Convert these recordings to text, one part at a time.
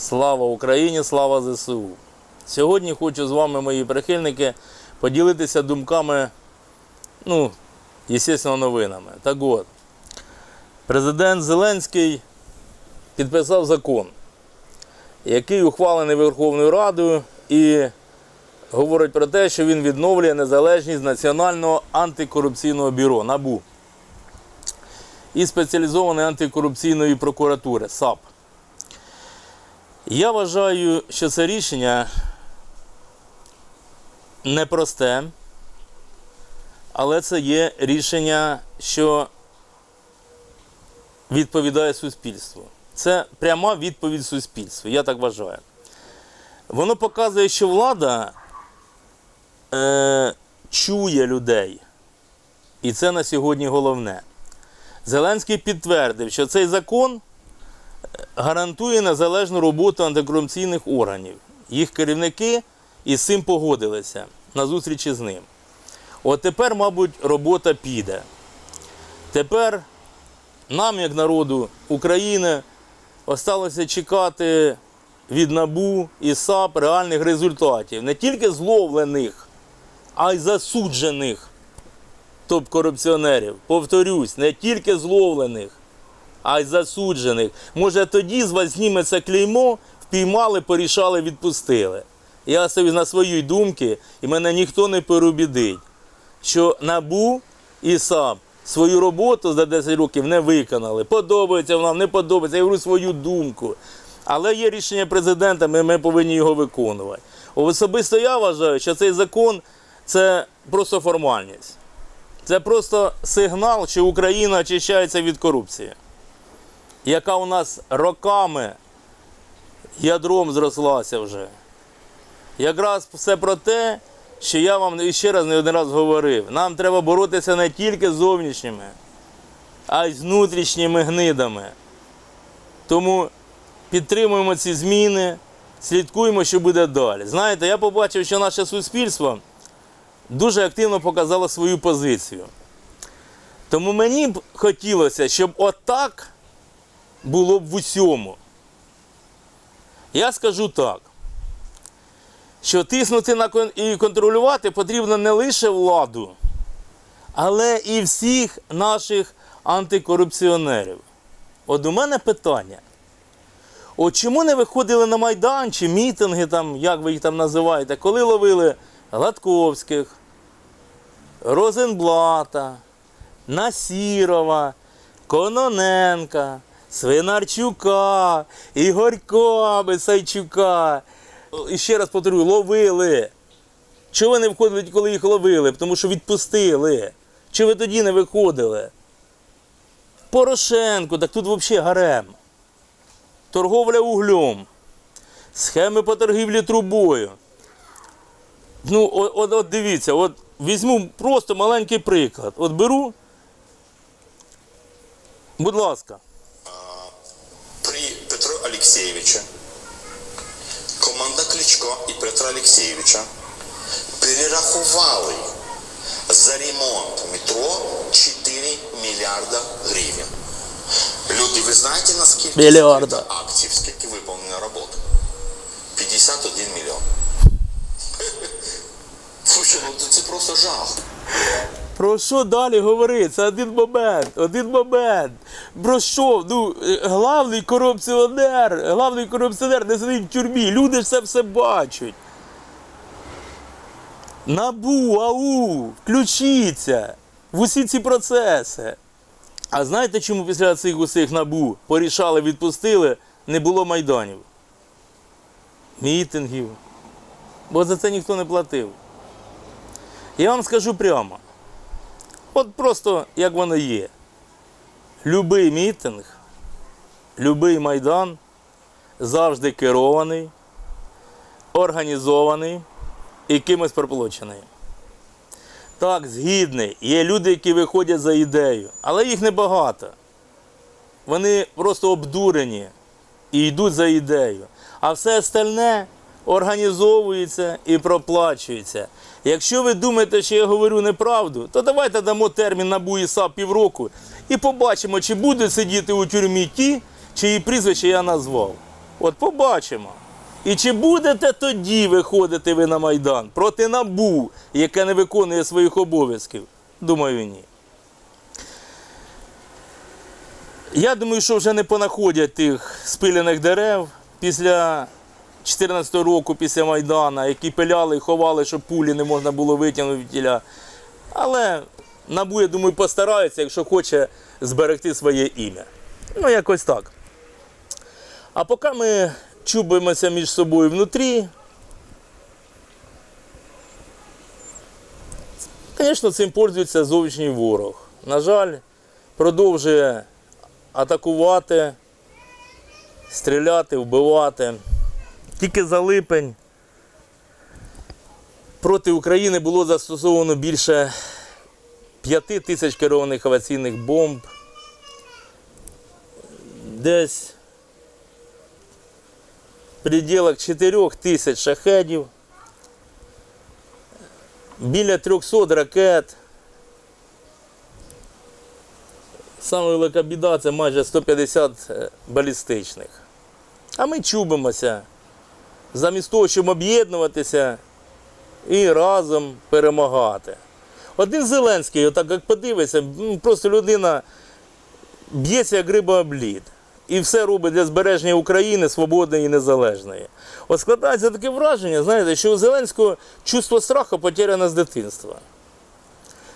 Слава Україні, слава ЗСУ! Сьогодні хочу з вами, мої прихильники, поділитися думками, ну, звісно, новинами. Так от, президент Зеленський підписав закон, який ухвалений Верховною Радою і говорить про те, що він відновлює незалежність Національного антикорупційного бюро НАБУ і спеціалізованої антикорупційної прокуратури САП. Я вважаю, що це рішення непросте, але це є рішення, що відповідає суспільству. Це пряма відповідь суспільству, я так вважаю. Воно показує, що влада е, чує людей. І це на сьогодні головне. Зеленський підтвердив, що цей закон гарантує незалежну роботу антикорупційних органів. Їх керівники із цим погодилися на зустрічі з ним. От тепер, мабуть, робота піде. Тепер нам, як народу України, осталося чекати від НАБУ і САП реальних результатів. Не тільки зловлених, а й засуджених топ-корупціонерів. Повторюсь, не тільки зловлених, а й засуджених. Може, тоді з вас зніметься клеймо, впіймали, порішали, відпустили. Я собі на свої думки, і мене ніхто не переубідить, що НАБУ і САП свою роботу за 10 років не виконали. Подобається вам, не подобається, я говорю свою думку. Але є рішення президента, ми, ми повинні його виконувати. Особисто я вважаю, що цей закон це просто формальність. Це просто сигнал, що Україна очищається від корупції, яка у нас роками ядром зрослася вже. Якраз все про те, що я вам ще раз не один раз говорив. Нам треба боротися не тільки з зовнішніми, а й з внутрішніми гнидами. Тому підтримуємо ці зміни, слідкуємо, що буде далі. Знаєте, я побачив, що наше суспільство дуже активно показало свою позицію. Тому мені б хотілося, щоб отак було б в усьому. Я скажу так, що тиснути на кон- і контролювати потрібно не лише владу, але і всіх наших антикорупціонерів. От у мене питання. От чому не виходили на Майдан чи мітинги, там, як ви їх там називаєте, коли ловили Гладковських, Розенблата, Насірова, Кононенка, Свинарчука, Ігорька Бесайчука. І ще раз повторюю, ловили. Чого ви не виходили, коли їх ловили? Тому що відпустили. Чого ви тоді не виходили? Порошенко, так тут взагалі гарем. Торговля углем, схеми по торгівлі трубою. Ну, от, от, от дивіться, от візьму просто маленький приклад. От беру. Будь ласка. При Петру Алексеевиче команда Кличко і Петра Алексеевича перерахували за ремонт метро 4 мільярда гривень. Люди, ви знаєте, наскільки Мільярда. акцій, скільки виповнена робота? 51 мільйон. Слушай, ну це просто жах. Про що далі говорити? Це один момент, один момент. Про що? Ну, е, главний корупціонер, главний корупціонер не сидить в тюрмі. Люди ж це все бачать. Набу, ау, включіться в усі ці процеси. А знаєте, чому після цих усіх набу порішали, відпустили, не було майданів? Мітингів. Бо за це ніхто не платив. Я вам скажу прямо. От просто як воно є. Любий мітинг, любий майдан завжди керований, організований і кимось проплачений. Так, згідний. Є люди, які виходять за ідею, але їх небагато. Вони просто обдурені і йдуть за ідею. А все остальне організовується і проплачується. Якщо ви думаєте, що я говорю неправду, то давайте дамо термін на БУІСА півроку і побачимо, чи будуть сидіти у тюрмі ті, чиї прізвища я назвав. От побачимо. І чи будете тоді виходити ви на Майдан проти НАБУ, яке не виконує своїх обов'язків? Думаю, ні. Я думаю, що вже не понаходять тих спилених дерев після 2014 року, після Майдана, які пиляли і ховали, щоб пулі не можна було витягнути тіля. Але НАБУ, я думаю, постарається, якщо хоче зберегти своє ім'я. Ну, якось так. А поки ми чубимося між собою внутрі, звісно, цим пользується зовнішній ворог. На жаль, продовжує атакувати, стріляти, вбивати. Тільки за липень проти України було застосовано більше 5 тисяч керованих авіаційних бомб. Десь пределах 4 тисяч шахедів, біля 300 ракет. Саме велика біда це майже 150 е, балістичних. А ми чубимося. Замість того, щоб об'єднуватися і разом перемагати. Один Зеленський, отак як подивиться, просто людина б'ється як риба об лід. І все робить для збереження України свободної і незалежної. От складається таке враження, знаєте, що у Зеленського чувство страху потеряно з дитинства.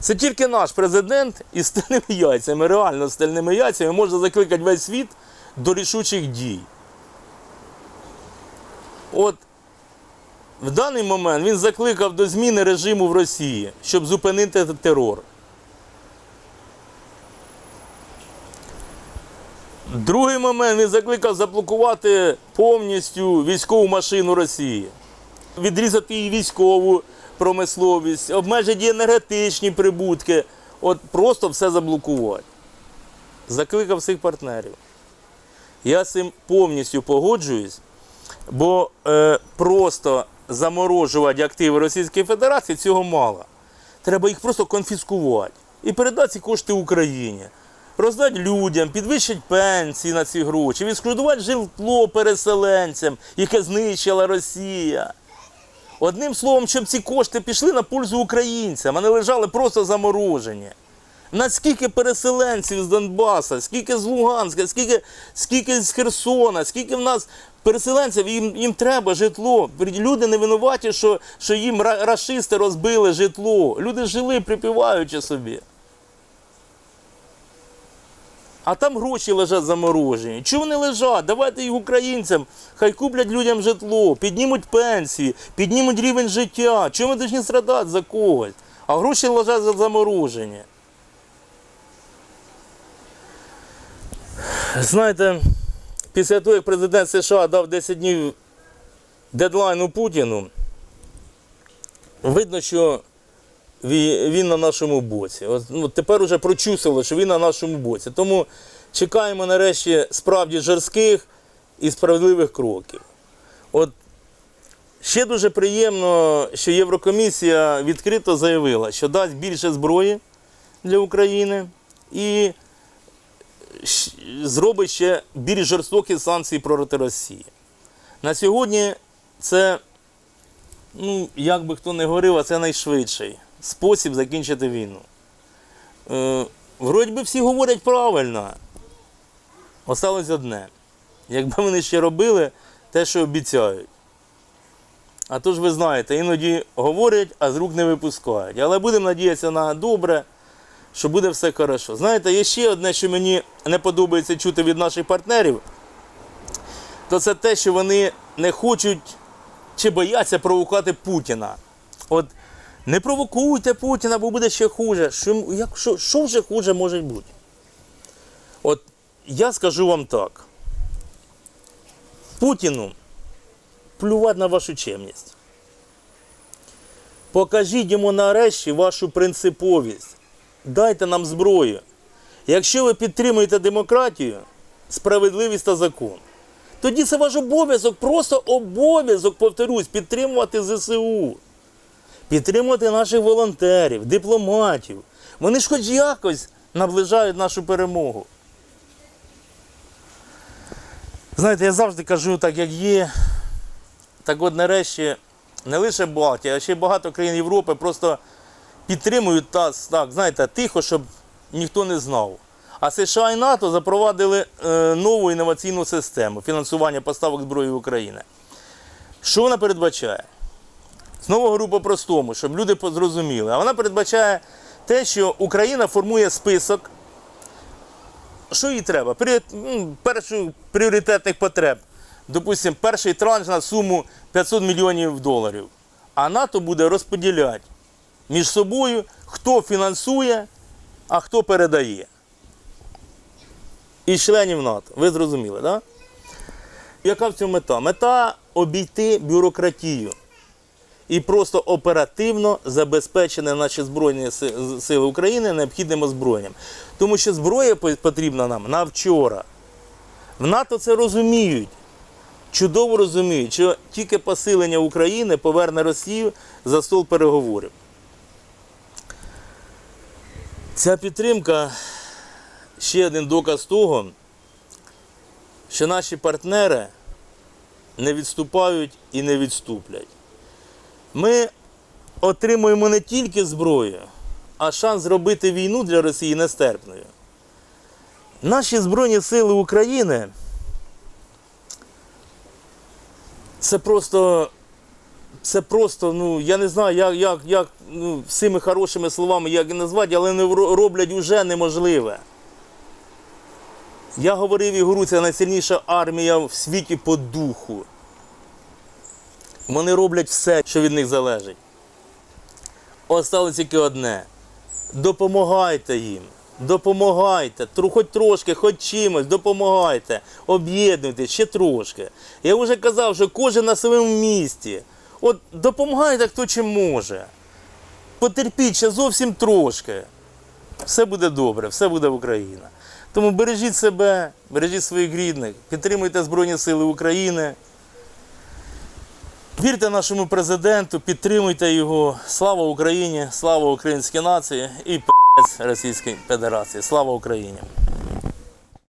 Це тільки наш президент із стальними яйцями, реально стальними яйцями, може закликати весь світ до рішучих дій. От в даний момент він закликав до зміни режиму в Росії, щоб зупинити терор. Другий момент він закликав заблокувати повністю військову машину Росії, відрізати її військову промисловість, обмежити енергетичні прибутки. От просто все заблокувати. Закликав всіх партнерів. Я з цим повністю погоджуюсь, бо е, просто заморожувати активи Російської Федерації цього мало. Треба їх просто конфіскувати і передати ці кошти Україні. Роздати людям, підвищити пенсії на ці гроші, відшкодувати житло переселенцям, яке знищила Росія. Одним словом, щоб ці кошти пішли на пользу українцям, а не лежали просто заморожені. Наскільки переселенців з Донбаса, скільки з Луганська, скільки, скільки з Херсона, скільки в нас переселенців, їм, їм треба житло. Люди не винуваті, що, що їм ра- рашисти розбили житло. Люди жили, припіваючи собі. А там гроші лежать заморожені. Чого вони лежать? Давайте їх українцям, хай куплять людям житло, піднімуть пенсії, піднімуть рівень життя. Чому ми повинні страдати за когось? А гроші лежать за заморожені. Знаєте, після того, як президент США дав 10 днів дедлайну Путіну, видно, що він на нашому боці. От, ну, тепер уже прочусило, що він на нашому боці. Тому чекаємо нарешті справді жорстких і справедливих кроків. От ще дуже приємно, що Єврокомісія відкрито заявила, що дасть більше зброї для України і зробить ще більш жорстокі санкції проти Росії. На сьогодні це ну, як би хто не говорив, а це найшвидший спосіб закінчити війну. Е, вроді би всі говорять правильно. Осталось одне. Якби вони ще робили те, що обіцяють. А то ж ви знаєте, іноді говорять, а з рук не випускають. Але будемо надіятися на добре, що буде все хорошо. Знаєте, є ще одне, що мені не подобається чути від наших партнерів, то це те, що вони не хочуть чи бояться провокувати Путіна. От не провокуйте Путіна, бо буде ще хуже. Що, як, що, що вже хуже може бути? От я скажу вам так. Путіну плювати на вашу чемність. Покажіть йому нарешті вашу принциповість. Дайте нам зброю. Якщо ви підтримуєте демократію, справедливість та закон, тоді це ваш обов'язок, просто обов'язок, повторюсь, підтримувати ЗСУ, підтримувати наших волонтерів, дипломатів. Вони ж хоч якось наближають нашу перемогу. Знаєте, я завжди кажу так, як є. Так от нарешті не лише Балтія, а ще й багато країн Європи просто підтримують нас так, знаєте, тихо, щоб ніхто не знав. А США і НАТО запровадили е, нову інноваційну систему фінансування поставок зброї в Україну. Що вона передбачає? Знову говорю по-простому, щоб люди зрозуміли. А вона передбачає те, що Україна формує список, що їй треба? При, перших пріоритетних потреб. Допустимо, перший транш на суму 500 мільйонів доларів. А НАТО буде розподіляти між собою, хто фінансує, а хто передає. Із членів НАТО. Ви зрозуміли, так? Да? Яка в цьому мета? Мета обійти бюрократію і просто оперативно забезпечити наші Збройні Сили України необхідним озброєнням. Тому що зброя потрібна нам на вчора. В НАТО це розуміють. Чудово розуміють, що тільки посилення України поверне Росію за стол переговорів. Ця підтримка ще один доказ того, що наші партнери не відступають і не відступлять. Ми отримуємо не тільки зброю, а шанс зробити війну для Росії нестерпною. Наші Збройні Сили України це просто, це просто, ну, я не знаю, як, як, як ну, всіми хорошими словами як назвати, але вони роблять уже неможливе. Я говорив і говорю, це найсильніша армія в світі по духу. Вони роблять все, що від них залежить. Осталось тільки одне. Допомагайте їм. Допомагайте. Хоч трошки, хоч чимось, допомагайте. Об'єднуйтесь ще трошки. Я вже казав, що кожен на своєму місці. От допомагайте, хто чим може. Потерпіть ще зовсім трошки. Все буде добре, все буде Україна. Тому бережіть себе, бережіть своїх рідних, підтримуйте Збройні Сили України. Вірте нашому президенту, підтримуйте його. Слава Україні, слава українській нації і п***ць Російській Федерації. Слава Україні!